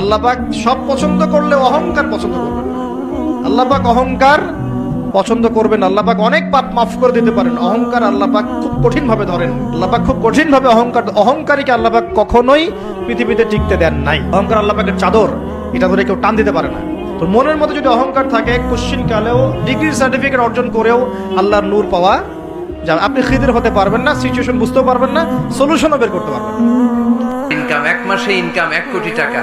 আল্লাহ পাক সব পছন্দ করলে অহংকার পছন্দ করবেন। না আল্লাহ পাক অহংকার পছন্দ করবেন, আল্লাহ পাক অনেক পাপ মাফ করে দিতে পারেন। অহংকার আল্লাহ পাক খুব কঠিন ভাবে ধরেন। আল্লাহ পাক খুব কঠিন ভাবে অহংকার, অহংকারীকে আল্লাহ পাক কখনোই পৃথিবীতে টিকতে দেন নাই। অহংকার আল্লাহ পাকের চাদর, এটা ধরে কেউ টান দিতে পারে না। তো মনের মধ্যে যদি অহংকার থাকে কোশ্চিন কালেও ডিগ্রি সার্টিফিকেট অর্জন করেও আল্লাহর নূর পাওয়া যা আপনি খিদের হতে পারবেন না সিচুয়েশন বুঝতেও পারবেন না সলিউশনও বের করতে পারবেন ইনকাম এক মাসে ইনকাম এক কোটি টাকা।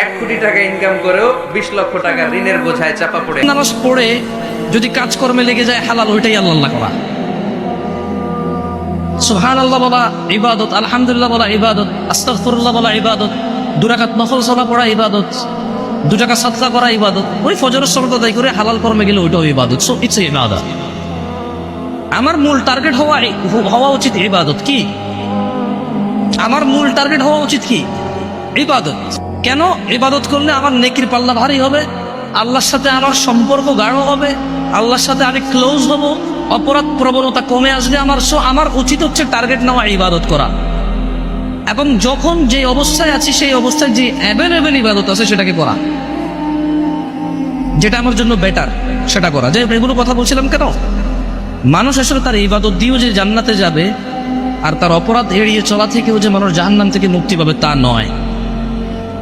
এক কোটি টাকা ইনকাম করেও বিশ লক্ষ টাকা ঋণের বোঝায় চাপা পড়ে। নামাজ পড়ে যদি কাজকর্মে লেগে যায়, হালাল, ওইটাই আল্লাহ করা। সুহান আল্লাহ বলা ইবাদত, আলহামদুলিল্লাহ বলা ইবাদত, আস্তাগফিরুল্লাহ বলা ইবাদত দুরাকাত নফল সালা পড়া ইবাদত, দু টাকা সাতকা করা ইবাদত, ওই ফজরের সরত আদায় করে হালাল কর্মে গেলে ওইটাও ইবাদত। সো ইটস ইবাদত আমার মূল টার্গেট হওয়া হওয়া উচিত ইবাদত কি? আমার মূল টার্গেট হওয়া উচিত কি? ইবাদত। কেন ইবাদত করলে আমার নেকির পাল্লা ভারী হবে? আল্লাহর সাথে আমার সম্পর্ক গাঢ় হবে? আল্লাহর সাথে আমি ক্লোজ হব? অপরাধ প্রবণতা কমে আসবে আমার সো আমার উচিত হচ্ছে টার্গেট নেওয়া, ইবাদত করা। এবং যখন যে অবস্থায় আছি, সেই অবস্থায় যে অ্যাভেলেবেল ইবাদত আছে, সেটাকে করা। যেটা আমার জন্য বেটার সেটা করা। যে এগুলো কথা বলছিলাম কেন? মানুষ আসলে তার ইবাদত দিয়েও যে জান্নাতে যাবে, আর তার অপরাধ এড়িয়ে চলা থেকেও যে মানুষ জাহান্নাম থেকে মুক্তি পাবে তা নয়।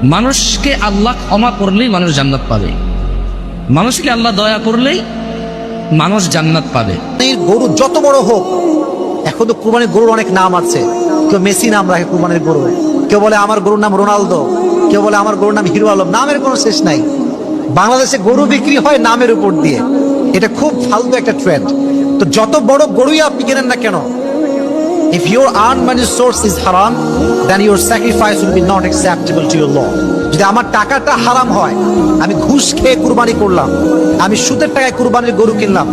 মানুষকে আল্লাহ ক্ষমা করলেই মানুষ জান্নাত পাবে। মানুষকে আল্লাহ দয়া করলেই মানুষ জান্নাত পাবে। কুরবানির গরু যত বড় হোক, এখন তো কুরবানির গরুর অনেক নাম আছে। কেউ মেসি নাম রাখে কুরবানির গরু। কেউ বলে আমার গরুর নাম রোনালদো। কেউ বলে আমার গরুর নাম হিরো আলম। নামের কোনো শেষ নাই। বাংলাদেশে গরু বিক্রি হয় নামের উপর দিয়ে। এটা খুব ফালতু একটা ট্রেন্ড তো যত বড় গরুই আপনি কেনেন না কেন If your earned money source is haram, then your sacrifice will be not acceptable to your Lord. যদি আমার টাকাটা হারাম হয় আমি ঘুষ খেয়ে কুরবানি করলাম আমি সুদের টাকায় কুরবানির গরু কিনলাম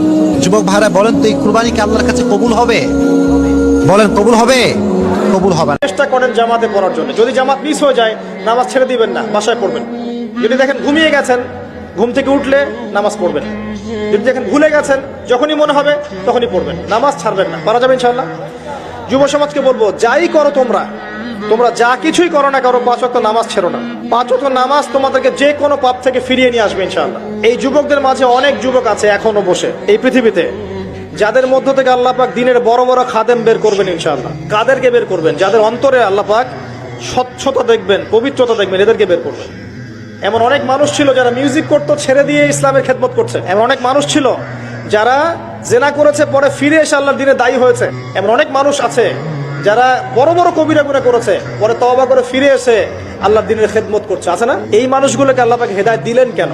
যুবক ভাইরা বলেন তো এই কুরবানি কি আল্লাহর কাছে কবুল হবে? বলেন কবুল হবে? কবুল হবে। চেষ্টা করেন জামাতে পড়ার জন্য। যদি জামাত মিস হয়ে যায় নামাজ ছেড়ে দিবেন না বাসায় পড়বেন। যদি দেখেন ঘুমিয়ে গেছেন ঘুম থেকে উঠলে নামাজ পড়বেন। যদি দেখেন ভুলে গেছেন যখনই মনে হবে তখনই পড়বেন। নামাজ ছাড়বেন না। পারা যাবে ইনশাল্লাহ যুব সমাজকে বলব, যাই করো তোমরা তোমরা যা কিছুই করো না করো পাঁচ ওয়াক্ত নামাজ ছেড়ো না। পাঁচ ওয়াক্ত নামাজ তোমাদেরকে যে কোনো পাপ থেকে ফিরিয়ে নিয়ে আসবে, ইনশাআল্লাহ। এই যুবকদের মাঝে অনেক যুবক আছে এখনও বসে, এই পৃথিবীতে, যাদের মধ্য থেকে আল্লাহ পাক দিনের বড় বড় খাদেম বের করবেন, ইনশাআল্লাহ। কাদেরকে বের করবেন? যাদের অন্তরে আল্লাহ পাক স্বচ্ছতা দেখবেন, পবিত্রতা দেখবেন, এদেরকে বের করবেন। এমন অনেক মানুষ ছিল যারা মিউজিক করতো, ছেড়ে দিয়ে ইসলামের খেদমত করছে। এমন অনেক মানুষ ছিল যারা জেনা করেছে, পরে ফিরে এসে আল্লাহর দিনে দায়ী হয়েছে। এমন অনেক মানুষ আছে যারা বড় বড় কবিরা গুণা করেছে, পরে তওবা করে ফিরে এসে আল্লাহর দিনের খেদমত করছে। আছে না? এই মানুষগুলোকে আল্লাহ পাক হেদায়ত দিলেন কেন?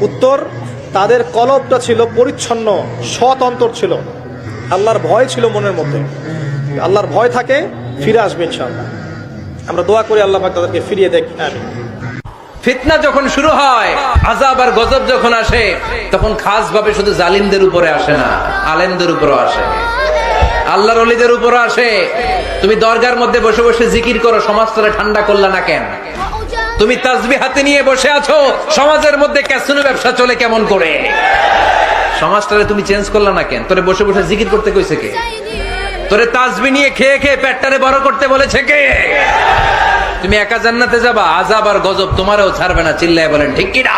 উত্তর, তাদের কলবটা ছিল পরিচ্ছন্ন, সৎ অন্তর ছিল। আল্লাহর ভয় ছিল মনের মধ্যে। আল্লাহর ভয় থাকে, ফিরে আসবে ইনশাআল্লাহ। আমরা দোয়া করি আল্লাহ তাদেরকে ফিরিয়ে দেখ। আমিন। ফিতনা যখন শুরু হয় আজাব আর গজব যখন আসে, তখন খাস ভাবে শুধু জালিমদের উপরে আসে না, আলেমদের উপরও আসে। আল্লাহর অলিদের উপরও আসে। তুমি দরগার মধ্যে বসে বসে জিকির করো সমাজটারে ঠান্ডা করলা না কেন? তুমি তাজবি হাতে নিয়ে বসে আছো, সমাজের মধ্যে ক্যাসিনো ব্যবসা চলে কেমন করে? সমাজটারে তুমি চেঞ্জ করলা না কেন? তোরে বসে বসে জিকির করতে কইছে কে? তোরে তাজবি নিয়ে খেয়ে খেয়ে পেটটারে বড় করতে বলেছে কে? তুমি একা জান্নাতে যাবা আজাব আর গজব তোমারও ছাড়বে না চিল্লায় বলেন ঠিক কিনা?